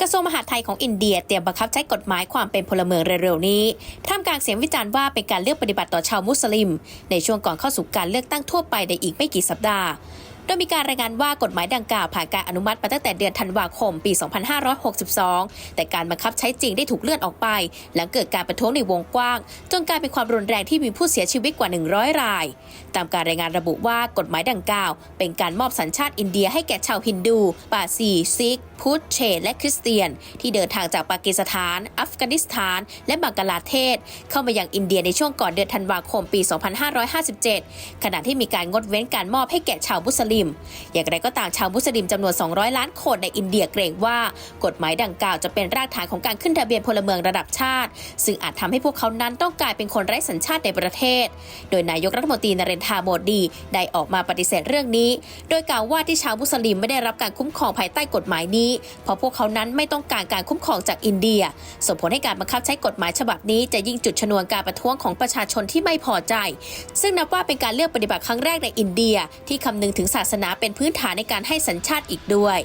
กระทรวงมหาดไทยของอินเดียเตรียมบังคับใช้กฎหมายความเป็นพลเมืองเร็วๆนี้ ท่ามกลางเสียงวิจารณ์ว่าเป็นการเลือกปฏิบัติต่อชาวมุสลิม ในช่วงก่อนเข้าสู่การเลือกตั้งทั่วไปในอีกไม่กี่สัปดาห์ โดยมีการรายงานว่ากฎหมายดังกล่าวผ่านการอนุมัติมาตั้งแต่เดือนธันวาคมปี 2562 แต่การบังคับใช้จริงได้ถูกเลื่อนออกไป หลังเกิดการประท้วงในวงกว้าง จนกลายเป็นความรุนแรงที่มีผู้เสียชีวิตกว่า 100 ราย ตามการรายงานระบุว่ากฎหมายดังกล่าว เป็นการมอบสัญชาติอินเดียให้แก่ชาวฮินดูปาซีซิกพุทธเชและคริสเตียน ที่เดินทางจากปากีสถาน อัฟกานิสถาน และบังกลาเทศ เข้ามายังอินเดียในช่วงก่อนเดือนธันวาคมปี 2557 ขณะที่มีการงดเว้นการมอบให้แก่ชาวมุสลิมอย่างไรก็ตามชาวมุสลิมจำนวน 200 ล้านคนในอินเดียเกรงว่า กฎหมายดังกล่าวจะเป็นรากฐานของการขึ้นทะเบียนพลเมืองระดับชาติ ซึ่งอาจทำให้พวกเขานั้นต้องกลายเป็นคนไร้สัญชาติในประเทศ โดยนายกรัฐมนตรีนเรนทาโมดีได้ออกมาปฏิเสธเรื่องนี้ โดยกล่าวว่าที่ชาวมุสลิมไม่ได้รับการคุ้มครองภายใต้กฎหมายนี้ เพราะพวกเขานั้นไม่ต้องการการคุ้มครองจากอินเดีย ส่งผลให้การบังคับใช้กฎหมายฉบับนี้จะยิ่งจุดชนวนการประท้วงของประชาชนที่ไม่พอใจ ซึ่งนับว่าเป็นการเลือกปฏิบัติครั้งแรกในอินเดียที่คำนึงถึงศาสนาเป็นพื้นฐานในการให้สัญชาติอีกด้วย